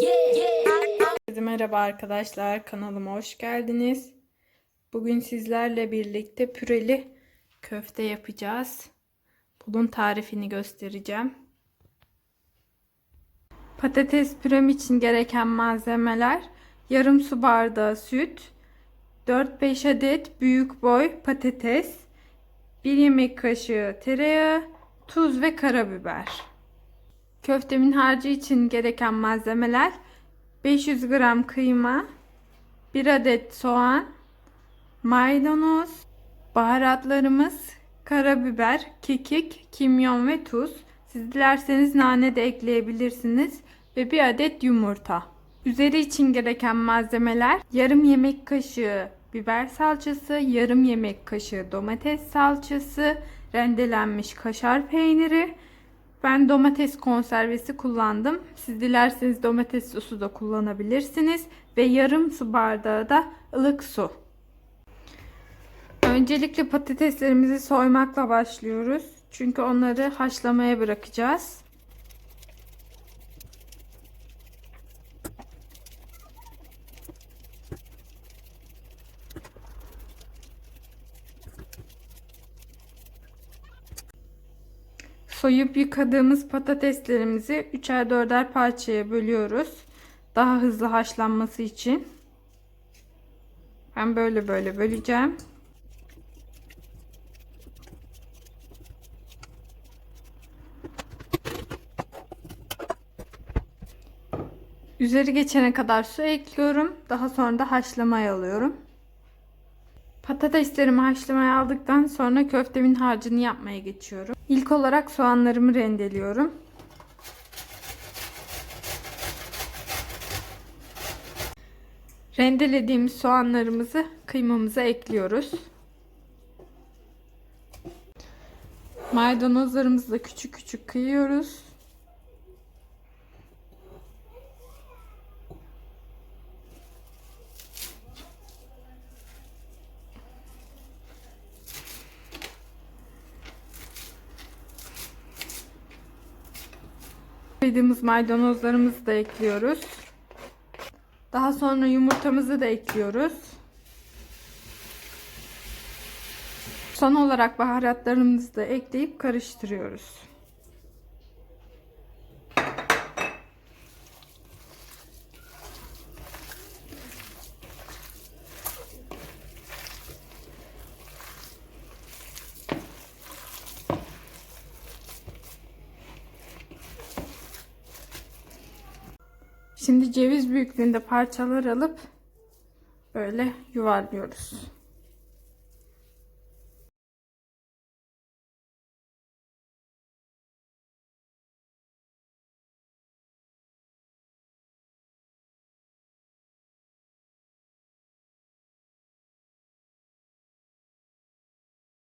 Herkese merhaba arkadaşlar kanalıma hoş geldiniz. Bugün sizlerle birlikte püreli köfte yapacağız. Bunun tarifini göstereceğim. Patates pürem için gereken malzemeler yarım su bardağı süt, 4-5 adet büyük boy patates, 1 yemek kaşığı tereyağı, tuz ve karabiber. Köftemin harcı için gereken malzemeler 500 gram kıyma, 1 adet soğan, maydanoz, baharatlarımız karabiber, kekik, kimyon ve tuz. Siz dilerseniz nane de ekleyebilirsiniz ve 1 adet yumurta. Üzeri için gereken malzemeler yarım yemek kaşığı biber salçası, yarım yemek kaşığı domates salçası, rendelenmiş kaşar peyniri, ben domates konservesi kullandım. Siz dilerseniz domates sosu da kullanabilirsiniz. Ve yarım su bardağı da ılık su. Öncelikle patateslerimizi soymakla başlıyoruz. Çünkü onları haşlamaya bırakacağız. Soyup yıkadığımız patateslerimizi üçer dörder parçaya bölüyoruz. Daha hızlı haşlanması için. Ben böyle böyle böleceğim. Üzeri geçene kadar su ekliyorum. Daha sonra da haşlamaya alıyorum. Patateslerimi haşlamaya aldıktan sonra köftemin harcını yapmaya geçiyorum. İlk olarak soğanlarımı rendeliyorum. Rendelediğimiz soğanlarımızı kıymamıza ekliyoruz. Maydanozlarımızı da küçük küçük kıyıyoruz. Kıydığımız maydanozlarımızı da ekliyoruz. Daha sonra yumurtamızı da ekliyoruz. Son olarak baharatlarımızı da ekleyip karıştırıyoruz. Şimdi ceviz büyüklüğünde parçalar alıp böyle yuvarlıyoruz.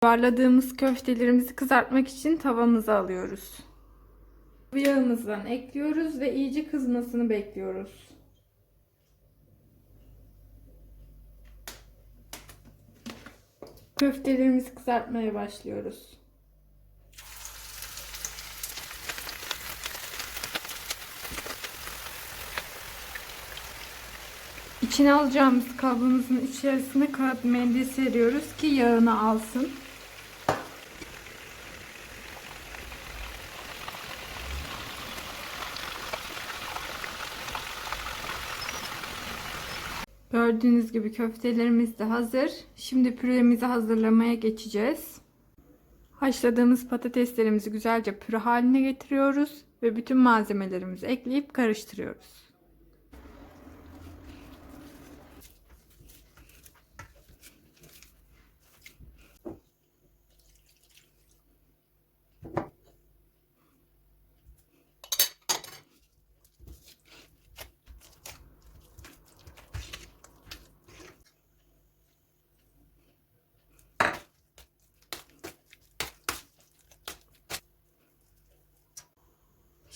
Yuvarladığımız köftelerimizi kızartmak için tavamıza alıyoruz. Yağımızdan ekliyoruz ve iyice kızmasını bekliyoruz. Köftelerimizi kızartmaya başlıyoruz. İçine alacağımız kabımızın içerisine kağıt mendil seriyoruz ki yağını alsın. Gördüğünüz gibi köftelerimiz de hazır. Şimdi püremizi hazırlamaya geçeceğiz. Haşladığımız patateslerimizi güzelce püre haline getiriyoruz ve bütün malzemelerimizi ekleyip karıştırıyoruz.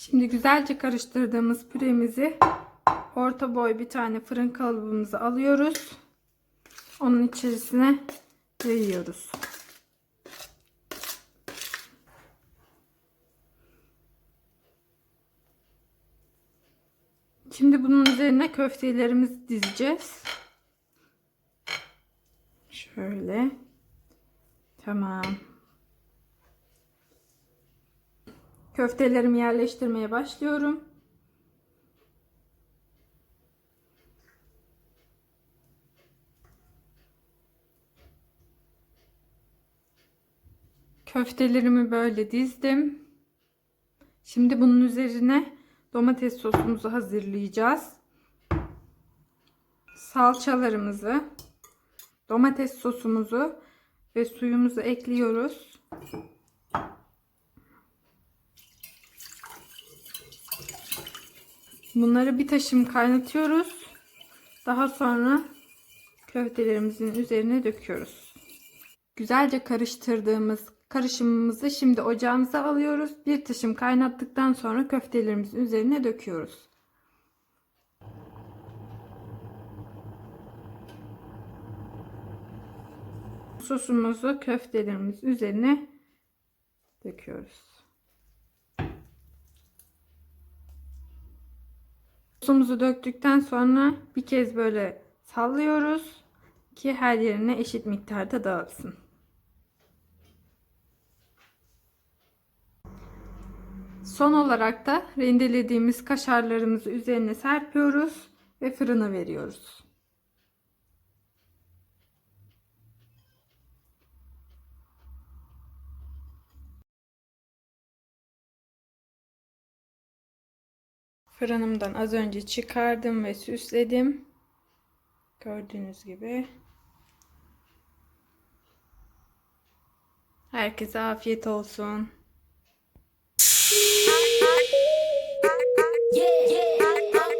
Şimdi güzelce karıştırdığımız püremizi orta boy bir tane fırın kalıbımızı alıyoruz. Onun içerisine yayıyoruz. Şimdi bunun üzerine köftelerimizi dizeceğiz. Şöyle. Tamam. Köftelerimi yerleştirmeye başlıyorum. Köftelerimi böyle dizdim. Şimdi bunun üzerine domates sosumuzu hazırlayacağız. Salçalarımızı, domates sosumuzu ve suyumuzu ekliyoruz. Bunları bir taşım kaynatıyoruz. Daha sonra köftelerimizin üzerine döküyoruz. Güzelce karıştırdığımız karışımımızı şimdi ocağımıza alıyoruz. Bir taşım kaynattıktan sonra köftelerimizin üzerine döküyoruz. Sosumuzu köftelerimiz üzerine döküyoruz. Sosumuzu döktükten sonra bir kez böyle sallıyoruz ki her yerine eşit miktarda dağılsın. Son olarak da rendelediğimiz kaşarlarımızı üzerine serpiyoruz ve fırına veriyoruz. Fırınımdan az önce çıkardım ve süsledim. Gördüğünüz gibi. Herkese afiyet olsun. Yeah, yeah.